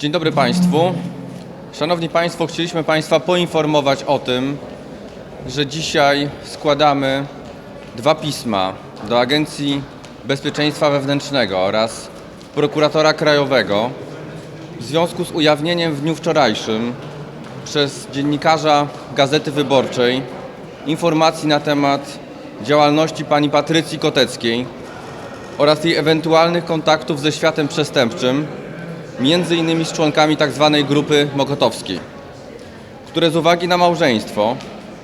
Dzień dobry Państwu. Szanowni Państwo, chcieliśmy Państwa poinformować o tym, że dzisiaj składamy dwa pisma do Agencji Bezpieczeństwa Wewnętrznego oraz prokuratora krajowego w związku z ujawnieniem w dniu wczorajszym przez dziennikarza Gazety Wyborczej informacji na temat działalności pani Patrycji Koteckiej oraz jej ewentualnych kontaktów ze światem przestępczym, między innymi z członkami tzw. grupy mokotowskiej, które z uwagi na małżeństwo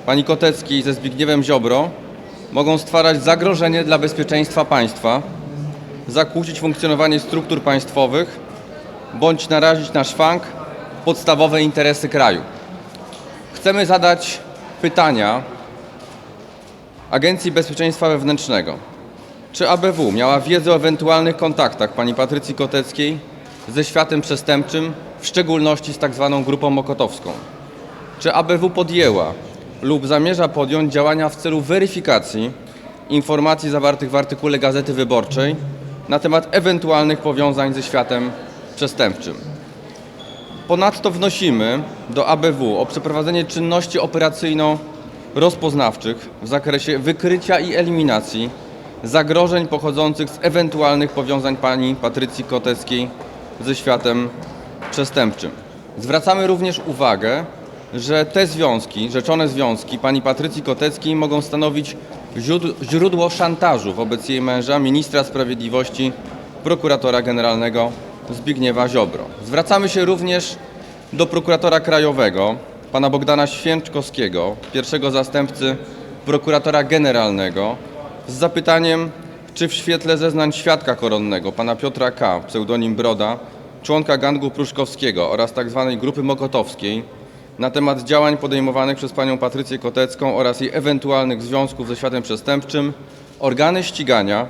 pani Koteckiej ze Zbigniewem Ziobro mogą stwarzać zagrożenie dla bezpieczeństwa państwa, zakłócić funkcjonowanie struktur państwowych bądź narazić na szwank podstawowe interesy kraju. Chcemy zadać pytania Agencji Bezpieczeństwa Wewnętrznego. Czy ABW miała wiedzę o ewentualnych kontaktach pani Patrycji Koteckiej ze światem przestępczym, w szczególności z tzw. grupą mokotowską? Czy ABW podjęła lub zamierza podjąć działania w celu weryfikacji informacji zawartych w artykule Gazety Wyborczej na temat ewentualnych powiązań ze światem przestępczym? Ponadto wnosimy do ABW o przeprowadzenie czynności operacyjno-rozpoznawczych w zakresie wykrycia i eliminacji zagrożeń pochodzących z ewentualnych powiązań pani Patrycji Koteckiej ze światem przestępczym. Zwracamy również uwagę, że te związki, rzeczone związki pani Patrycji Koteckiej mogą stanowić źród- źródło szantażu wobec jej męża, ministra sprawiedliwości, prokuratora generalnego Zbigniewa Ziobro. Zwracamy się również do prokuratora krajowego, pana Bogdana Święczkowskiego, pierwszego zastępcy prokuratora generalnego, z zapytaniem, czy w świetle zeznań świadka koronnego, pana Piotra K., pseudonim Broda, członka gangu pruszkowskiego oraz tzw. grupy mokotowskiej, na temat działań podejmowanych przez panią Patrycję Kotecką oraz jej ewentualnych związków ze światem przestępczym, organy ścigania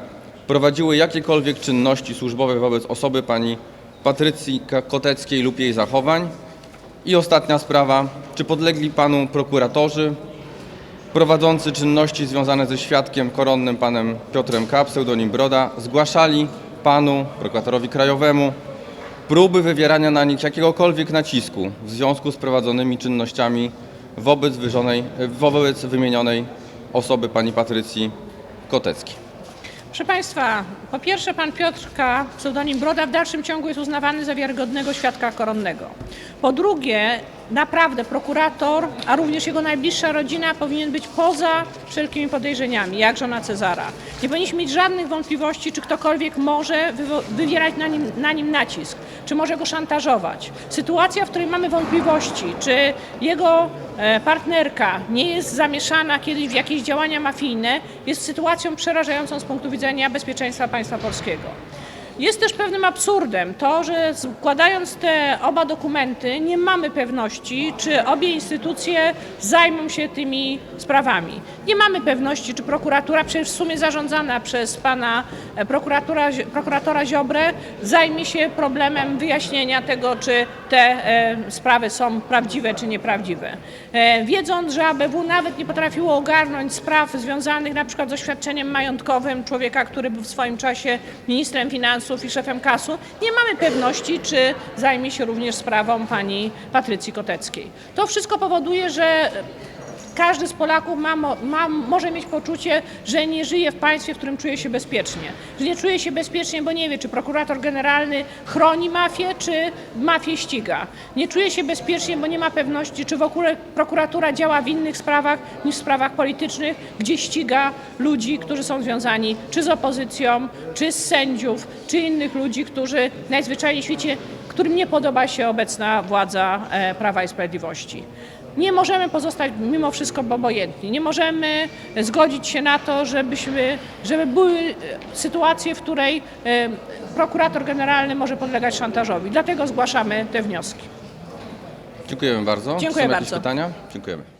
prowadziły jakiekolwiek czynności służbowe wobec osoby pani Patrycji Koteckiej lub jej zachowań. I ostatnia sprawa, czy podlegli panu prokuratorzy prowadzący czynności związane ze świadkiem koronnym panem Piotrem K., pseudonim Broda, zgłaszali panu, prokuratorowi krajowemu, próby wywierania na nich jakiegokolwiek nacisku w związku z prowadzonymi czynnościami wobec, wyżonej, wobec wymienionej osoby pani Patrycji Koteckiej. Proszę Państwa, po pierwsze pan Piotrka, pseudonim Broda, w dalszym ciągu jest uznawany za wiarygodnego świadka koronnego. Po drugie, naprawdę prokurator, a również jego najbliższa rodzina powinien być poza wszelkimi podejrzeniami, jak żona Cezara. Nie powinniśmy mieć żadnych wątpliwości, czy ktokolwiek może wywierać na nim, na nim nacisk, czy może go szantażować. Sytuacja, w której mamy wątpliwości, czy jego e, partnerka nie jest zamieszana kiedyś w jakieś działania mafijne, jest sytuacją przerażającą z punktu widzenia bezpieczeństwa państwa polskiego. Jest też pewnym absurdem to, że składając te oba dokumenty nie mamy pewności, czy obie instytucje zajmą się tymi sprawami. Nie mamy pewności, czy prokuratura, przecież w sumie zarządzana przez pana e, prokuratora, prokuratora Ziobrę, zajmie się problemem wyjaśnienia tego, czy te e, sprawy są prawdziwe, czy nieprawdziwe. E, wiedząc, że ABW nawet nie potrafiło ogarnąć spraw związanych na przykład z oświadczeniem majątkowym człowieka, który był w swoim czasie ministrem finansów i szefem kasu, nie mamy pewności, czy zajmie się również sprawą pani Patrycji Koteckiej. To wszystko powoduje, że każdy z Polaków ma, ma, może mieć poczucie, że nie żyje w państwie, w którym czuje się bezpiecznie. Że nie czuje się bezpiecznie, bo nie wie, czy prokurator generalny chroni mafię, czy mafię ściga. Nie czuje się bezpiecznie, bo nie ma pewności, czy w ogóle prokuratura działa w innych sprawach niż w sprawach politycznych, gdzie ściga ludzi, którzy są związani czy z opozycją, czy z sędziów, czy innych ludzi, którzy najzwyczajniej w świecie, którym nie podoba się obecna władza e, Prawa i Sprawiedliwości. Nie możemy pozostać mimo wszystko obojętni. Nie możemy zgodzić się na to, żebyśmy, żeby były e, sytuacje, w której e, prokurator generalny może podlegać szantażowi. Dlatego zgłaszamy te wnioski. Dziękujemy bardzo. Dziękuję Czy są jakieś bardzo. pytania? Dziękujemy.